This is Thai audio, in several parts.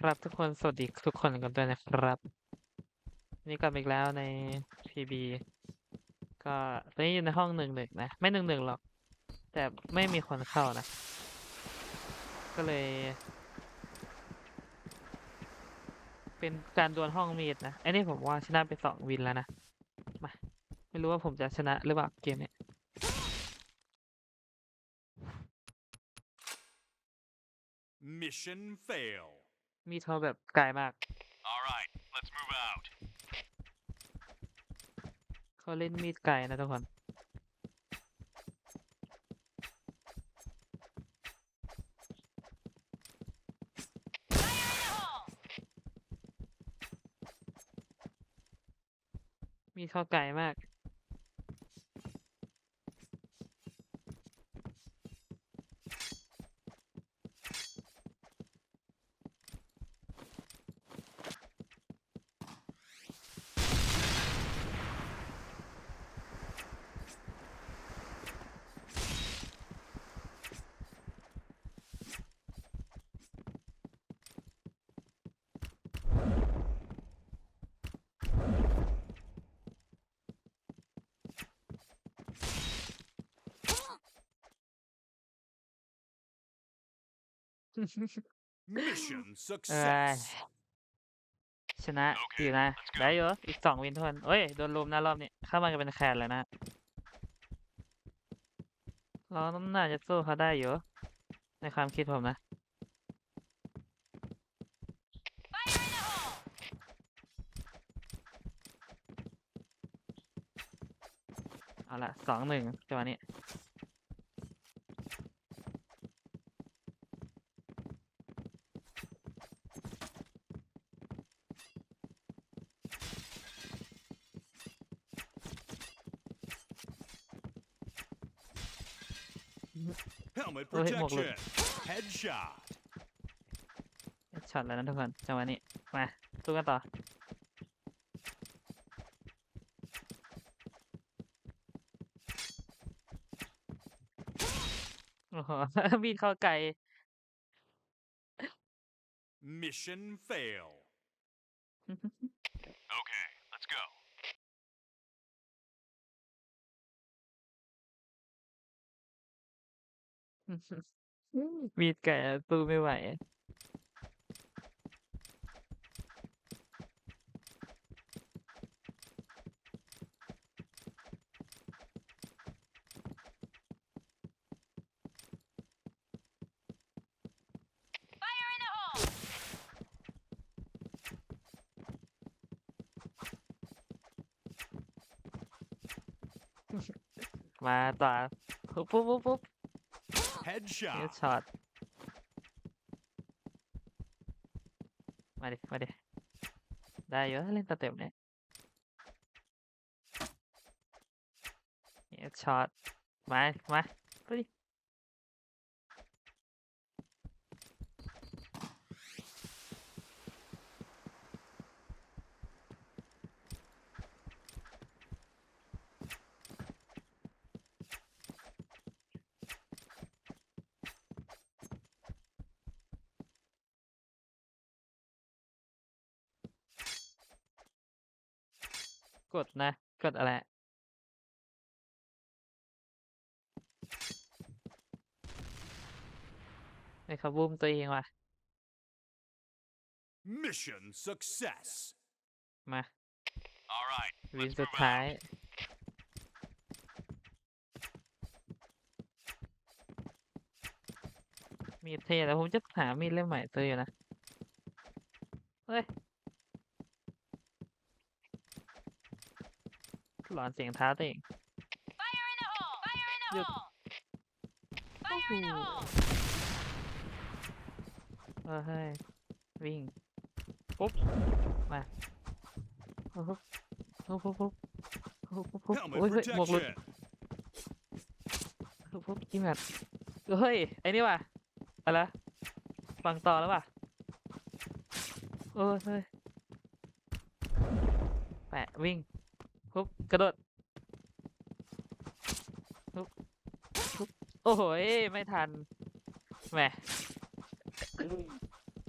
ครับทุกคนสวัสดีทุกคนกันด้วยนะครับ นี่กลับมาอีกแล้วใน PB ก็ตอนนี้อยู่ในห้องหนึ่งหนึ่งนะ ไม่หนึ่งหนึ่งหรอก แต่ไม่มีคนเข้านะ ก็เลย เป็นการดวลห้องมีดนะไอ้นี่ผมว่าชนะไปสองวินแล้วนะมาไม่รู้ว่าผมจะชนะหรือเปล่าเกมนี้ Mission fail. มีดเขาแบบไกลมาก All right, let's move out. เขาเล่นมีดไกลนะทุกคน มีดเข้าไกลมาก Mission เอ้ย success. ชนะโอเคอยู่นะ let's go ได้อยู่อีกสองวินทวนเอ้ย โดนลุมนะรอบนี้ เข้ามากันเป็นแคนเลยนะเราต้องน่าจะสู้เขาได้อยู่ ในความคิดผมนะ เอาละสองหนึ่งจังหวะนี้ Helmet Oh, hit more protection. Headshot. ช็อตแล้วนะทุกคนจังหวะนี้ มาสู้กันต่อ โอ้โห มีดเข้าไกล Mission fail. มีดไก่อะสู้ไม่ไหว มาต่อปุ๊บปุ๊บปุ๊บปุ๊บ เฮด Headshot. ช็อตมาดิ มาดิ ได้เยอะเล่นสเต็ปเนี่ยเฮดช็อตมา มาไปดิ กดนะ กดอะไรไอ้เขาบูมตัวเองว่ะ Mission success. มา All right, วิน let's สุด move ท้าย out. มีดเท่แล้วผมจะหามีดเล่มใหม่ซื้ออยู่นะ เฮ้ย หลอนเสียงเท้าตัวเองหยุดโอ้โหเออเฮ้ยวิ่ง ปุ๊บ มาปุ๊บปุ๊บปุ๊บปุ๊บปุ๊บปุ๊บปุ๊บ Helmet โอ้ยเฮ้ยหมวกหลุด protection. ปุ๊บปุ๊บจิ้มแบบเฮ้ย ไอ้นี่ว่ะอะไรวะฟังต่อแล้วว่ะโอ้ยเฮ้ยแปะวิ่งปุ๊บ กระโดดทุบทุบโอ้โหไม่ทันแหม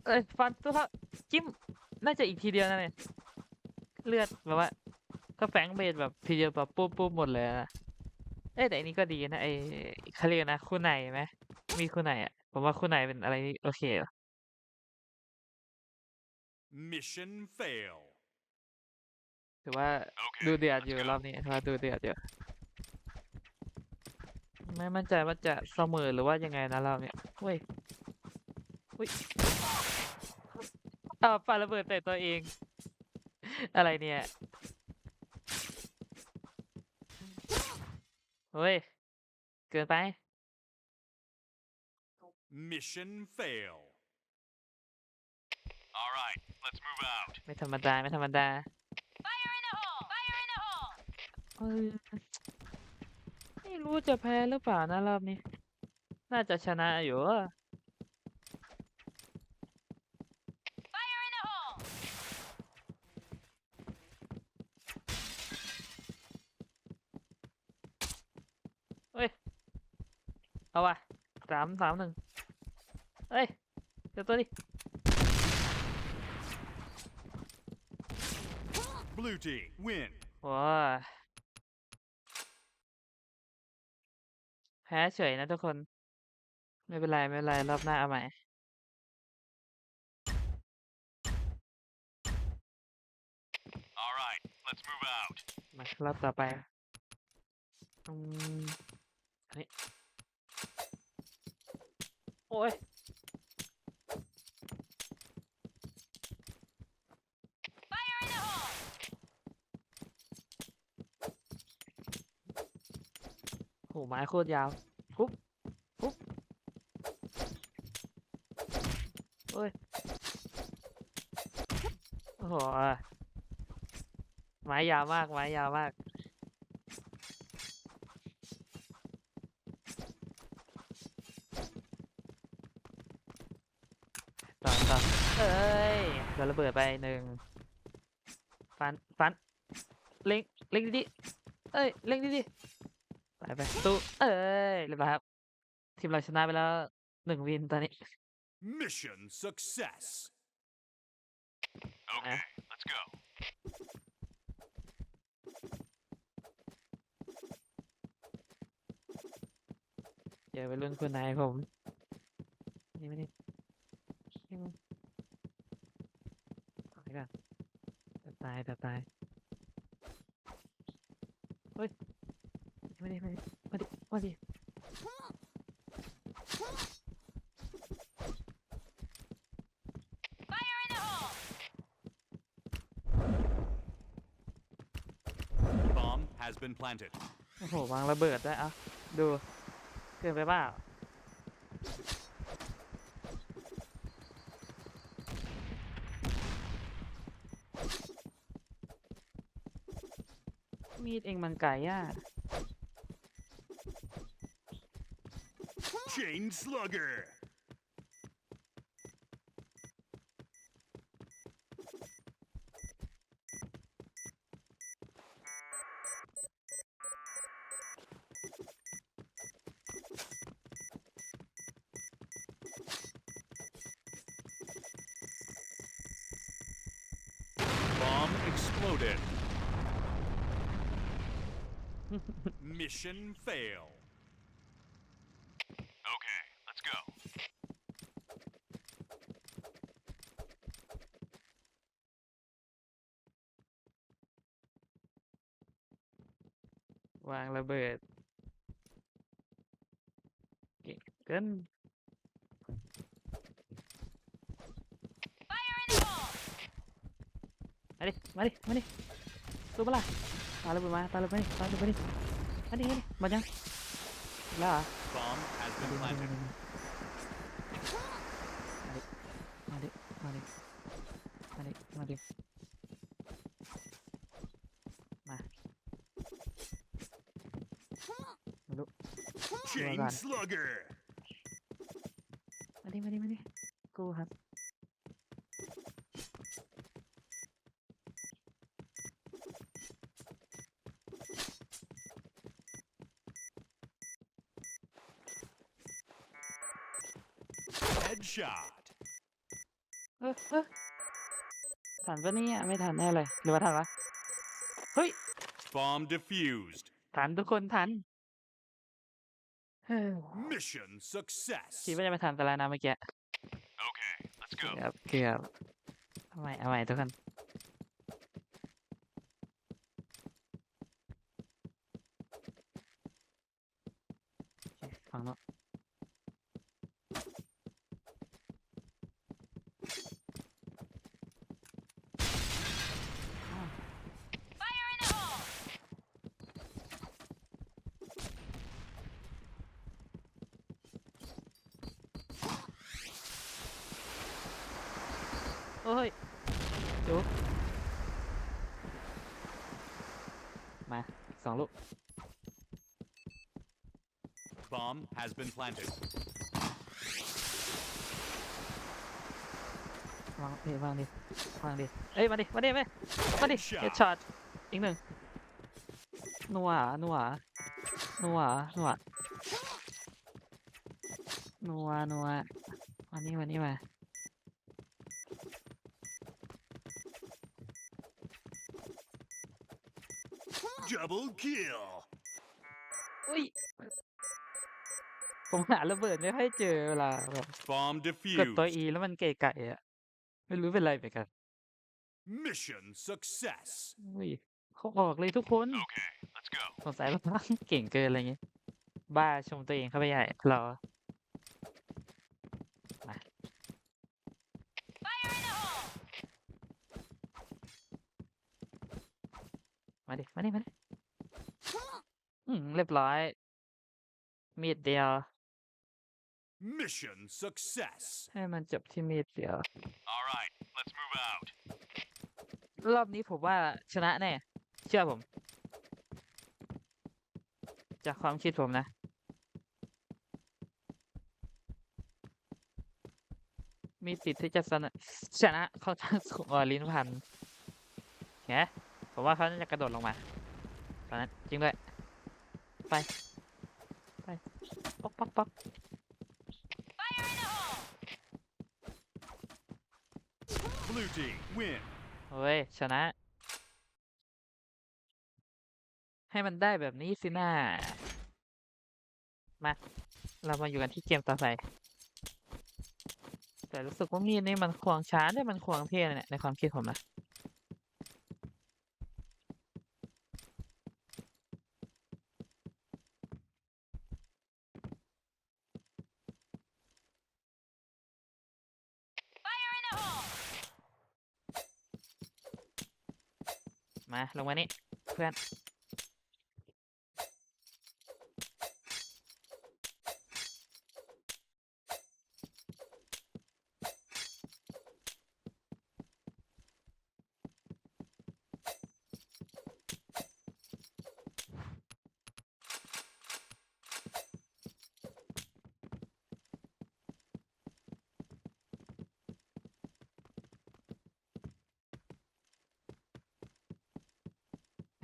เอ้ยฟันตัวละจิ้มน่าจะอีกทีเดียวนะเนี่ยเลือดแบบว่าถ้าแฝงเบสแบบทีเดียวแบบปุ๊บปุ๊บหมดเลยนะเอ้ยแต่อันนี้ก็ดีนะไอ้เขาเรียกนะคู่ไหนไหมมีคู่ไหนอะผมว่าคู่ไหนเป็นอะไรโอเค Mission fail. ถือว่า Okay, ดูเดือด let's อยู่ go. รอบนี้ถือว่าดูเดือดอยู่ไม่มั่นใจว่าจะเสมอหรือว่ายังไงนะรอบเนี้ยเฮ้ยเฮ้ยอ้าวปาระเบิดใส่ตัวเอง อะไรเนี่ยเฮ้ย เกินไป Mission fail. All right, let's move out. ไม่ธรรมดา ไม่ธรรมดา เออไม่รู้จะแพ้หรือเปล่านะรอบนี้ น่าจะชนะอยู่อะเฮ้ย เอาว่ะสามสามหนึ่งเฮ้ย เดี๋ยวตัวดิ Blue team win. ว้า แพ้เฉยนะทุกคน ไม่เป็นไร ไม่เป็นไร รอบหน้าเอาใหม่ All right, let's move out. มารอบต่อไปอืมอันนี้ โอ้ย โหไม้โคตรยาวปุ๊บปุ๊บโอ้ยโอ้โหไม้ยาวมากไม้ยาวมากต่อต่อเอ้ยโดนระเบิดไปหนึ่งฟันฟันเล็งเล็งดีๆเอ้ยเล็งดีๆ ไปไปตู้เอ้ยเรียบร้อยครับ ทีมเราชนะไปแล้วหนึ่งวินตอนนี้ Mission success. Okay, let's go. เจอไปรุ่นคุณนายผม นี่ไม่ได้นี่มึงถอยก่อนจะตายจะตาย เฮ้ยมาดิมาดิ มาดิมาดิ Bomb has been planted. โอ้โหวางระเบิดได้วยเอะดูเกินไปเปล่ามีดเองมันไก่ย่า Chain slugger. Bomb exploded. Mission fail. ดิมาดิมาดิหมายังแล้วเหรอ Bomb has มา been ดิ planted. มาดิ มาดิ มาดิ มาดิ มา มาดู Chain God. Slugger. มาดิมาดิมาดิกูครับ Headshot. ฮ้ยเฮ้ยทันปะเนี่ยไม่ทันแน่เลย หรือว่าทันวะ เฮ้ย Bomb defused. ทันทุกคนทันเฮ้ย Mission success. คิดว่าจะไม่ทันแต่แล้วนะเมื่อกี้ Okay, let's เกื go. อบเกือบเอาใหม่เอาใหม่ทุกคนโอเคฟังเนาะ เอ้ยดูมาอีกสองลูก Bomb has been planted. วางดิวางดิวางดิเอ้ยมาดิมาดิมาดิมาดิ Headshot เฮดช็อตอีกหนึ่งนัวนัวนัวนัวนัวนัวมานี่มานี่มา Double kill. อุ้ย ผมหาระเบิดไม่ค่อยเจอเวลาแบบ Bomb กดตัว defused. E แล้วมันเก๋ไก่อะไม่รู้เป็นไรเหมือนกัน Mission success. อุ้ยเขาออกเลยทุกคน Okay, let's go. สงสัยเราเก่งเกินอะไรเงี้ย บ้าชมตัวเองเข้าไปใหญ่เรามามาดิ มาดิ มาดิ อืม เรียบร้อย มีดเดียว Mission success. ให้มันจบที่มีดเดียว All right, let's move out. รอบนี้ผมว่าชนะแน่ เชื่อผม จากความคิดผมนะ มีสิทธิ์ที่จะชนะชนะเขาทางสุอลิ้นพันแหมผมว่าเขาน่าจะกระโดดลงมาตอนนั้นจริงด้วย ไป ไป ป๊อกป๊อกป๊อก Blue team win. เฮ้ย ชนะ ให้มันได้แบบนี้สินะมา เรามาอยู่กันที่เกมต่อไป แต่รู้สึกว่ามีดนี่มันควงช้าด้วยมันควงเท่เลยเนี่ยในความคิดผมนะ ลงมานี่เพื่อน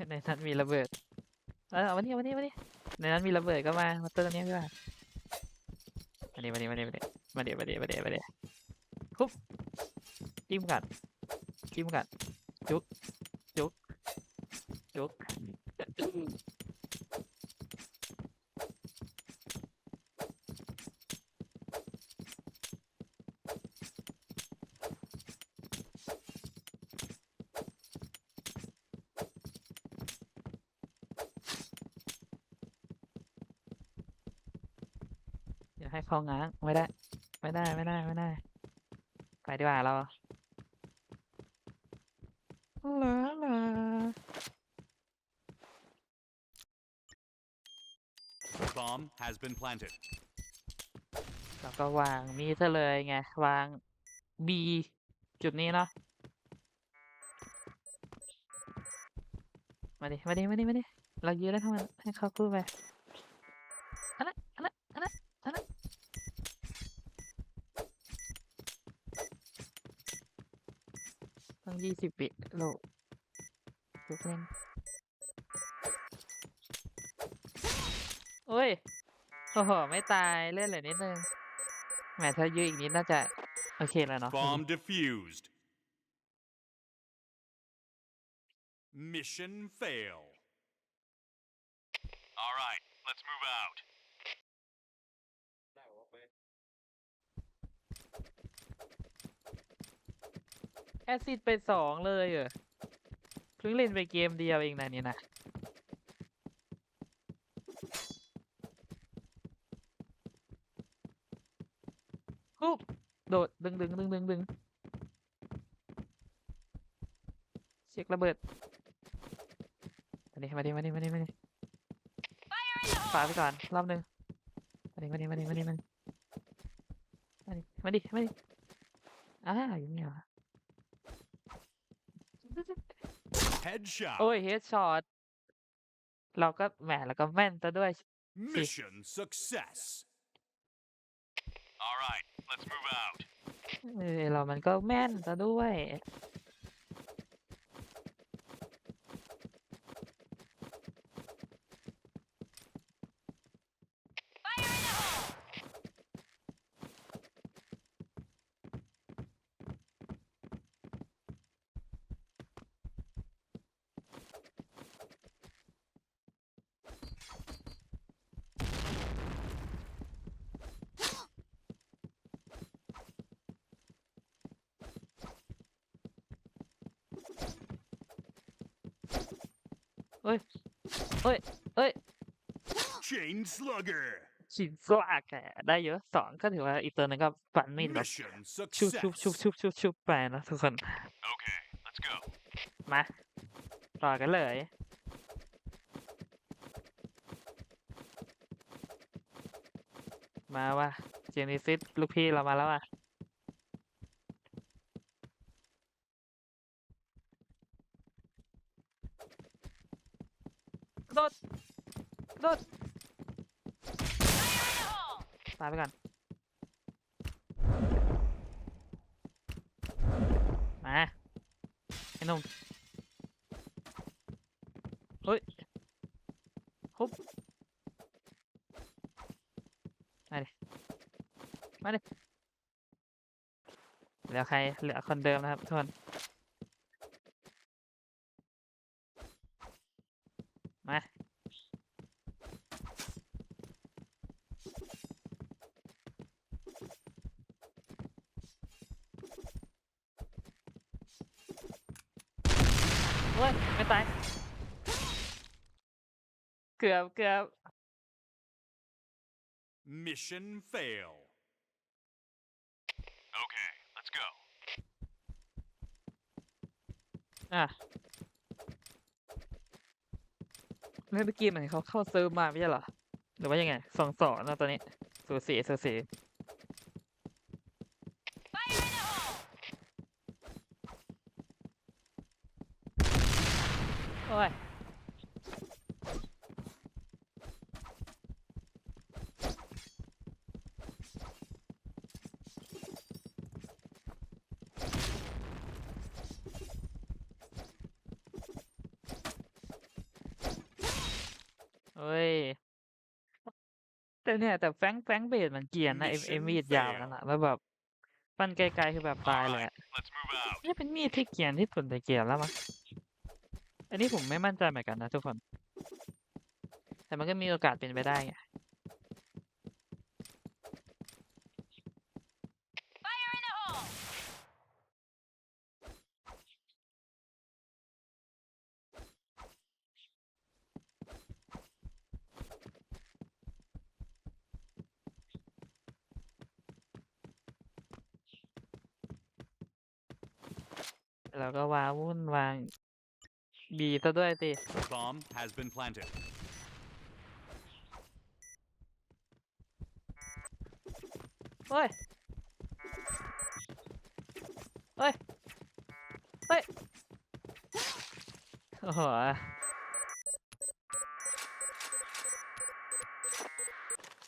ในนั้นมีระเบิดเอาวันนี้วันนี้วันนี้ในนั้นมีระเบิดก็มามาตัวนี้ดีก็มามาเดี๋ยวมาเดี๋ยวมาเดี๋ยวมาเดี๋ยวมาเดี๋ยวมาเดี๋ยวมาเดี๋ยวคุบจิ้มกัดจิ้มกัดจุ๊บ ให้เขาง้างไม่ได้ ไม่ได้ไม่ได้ไม่ได้ ไปดีกว่าเราลาลา Bomb has been planted. แล้วก็วางมีดซะเลยไง วาง B จุดนี้เนาะมาดิ มาดิ มาดิ มาดิ เรายืนแล้วทำไมให้เขาพูดไปอันนั้นอันนั้นอันนั้นอันนั้น ต้องยี่สิบวิโลกทุกเล่นโอ้ย โอ้โห ไม่ตายเล่นเหลือนิดนึง แหมถ้ายืดอีกนิดน่าจะ โอเคแล้วเนาะ Bomb defused. Mission fail. แอซิดไปสองเลยเหอเพิ่งเล่นไปเกมเดียวเองนะเนี่ยนะฮุบโดด ดึงดึงดึงดึงดึงเช็กระเบิดมาดิมาดิมาดิมาดิมาดิฝาไปก่อนรอบหนึ่งมาดิมาดิมาดิมาดิมาดิมาดิมาดิอ่าอยู่นี่เหรอ Headshot. โอ้ยเฮดช็อตเราก็แหมแล้วก็แม่นซะด้วย Mission success. All right, let's move out. เออเรามันก็แม่นซะด้วย เอ้ยเอ้ยเอ้ย Chain slugger. ชินสวากแกได้เยอะสองก็ถือว่าอีกตัวหนึงก็ฟันมีดแบบ Mission ชุบชุบชุบ success. ชุบชุบชุบไปนะทุกคน Okay, let's go. มา ต่อกันเลย มาว่ะเจนิซิสลูกพี่เรามาแล้วอะ กระโดดกระโดดตาย ไปก่อน มาไอ้นุ่มเฮ้ยฮุบมาดิ มาดิ เหลือใคร เหลือคนเดิมนะครับทุกคนมา เฮ้ย ไม่ ตายเกือบเกือบ Mission fail. Okay, let's go. อะเมื่อกี้เหมือนเขาเข้าเซิร์ฟมาไม่ใช่เหรอ หรือว่ายังไงสองสองนะตอนนี้ สูสีสูสี โอ้ยเฮ้ย แต่เนี่ย แต่แฟรงค์แฟรงค์เบสมันเกรียนนะไอ้ไอ้ Mission มีดยาวนั่น fail อะแล้วแบบฟันไกลๆคือแบบตาย All เลย right, อะ let's move out. นี่เป็นมีดที่เกรียนที่สุดในเกมแล้วมั้ง อันนี้ผมไม่มั่นใจเหมือนกันนะทุกคน แต่มันก็มีโอกาสเป็นไปได้ไงแล้วก็วางวุ่นวาง บีซะด้วยสิ Bomb has been planted. เฮ้ย เฮ้ย เฮ้ย โอ้โห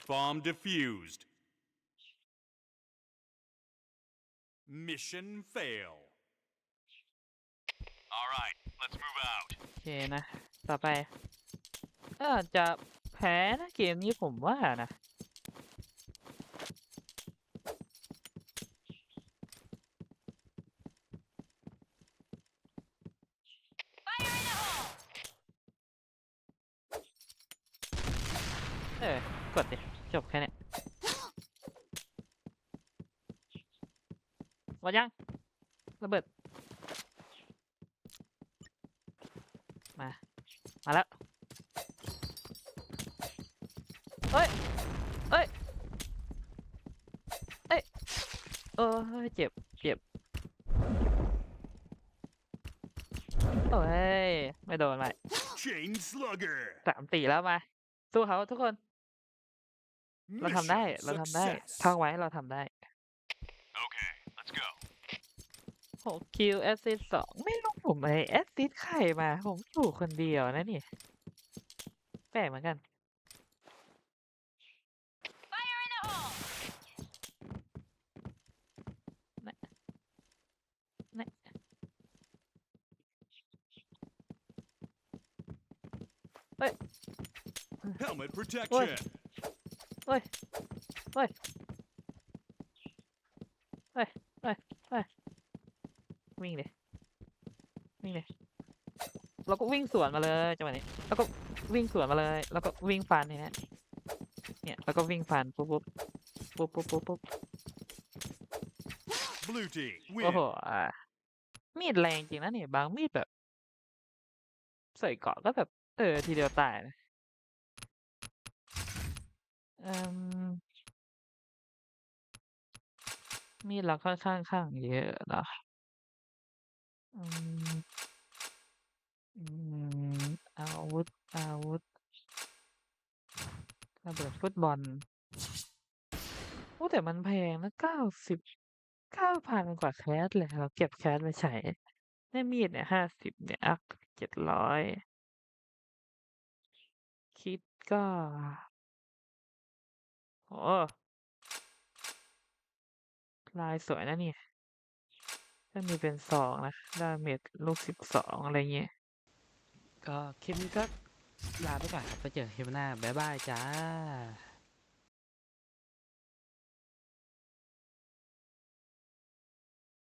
Bomb defused. Mission fail. All right, โอเคนะ ต่อไปก็จะแพ้นะเกมนี้ผมว่านะ เออ กดดิ จบแค่นี้หมดยัง ระเบิด มาแล้วเฮ้ยเฮ้ยเอ้ยเออเฮ้ยเจ็บเจ็บโอ้ยไม่โดนอะไร Chain Slugger. สามตีแล้วมาสู้เขาทุกคน เราทำได้ Mission เราทำได้ success. ท่องไว้เราทำได้ Okay, let's go. หกคิวแอสซิสสองไม่รู้ ผมไอแอสซิสใครมา ผมอยู่คนเดียวนะนี่ แปลกเหมือนกันนะนะ Helmet protection. เฮ้ย เฮ้ย เฮ้ย เฮ้ย เฮ้ย วิ่งเลยวิ่งเลยเราก็ วิ่งสวนมาเลยจังหวะนี้ แล้วก็วิ่งสวนมาเลย แล้วก็วิ่งฟันเนี่ยเนี่ย แล้วก็วิ่งฟันปุ๊บปุ๊บปุ๊บปุ๊บปุ๊บปุ๊บ Blue team โอ้ win. โหอะมีดแรงจริงนะเนี่ยบางมีดแบบ ใส่เกราะก็แบบ เออ ทีเดียวตายนะเอืมมีดเราค่อนข้างข้างเยอะเนาะอืมอืม อาวุธ อาวุธ ระเบิดฟุตบอลโอ้แต่มันแพงนะเก้าสิบเก้าพันกว่าแคสเลยเราเก็บแคสไปใช้ได้มีดเนี่ยห้าสิบเนี่ยอักเจ็ดร้อยคิดก็โอ้ลายสวยนะเนี่ยถ้ามีเป็นสองนะดาเมจลูกสิบสองอะไรเงี้ย ก็คลิปนี้ก็ลาไปก่อนครับไปเจอคลิปหน้าบ๊ายบายจ้า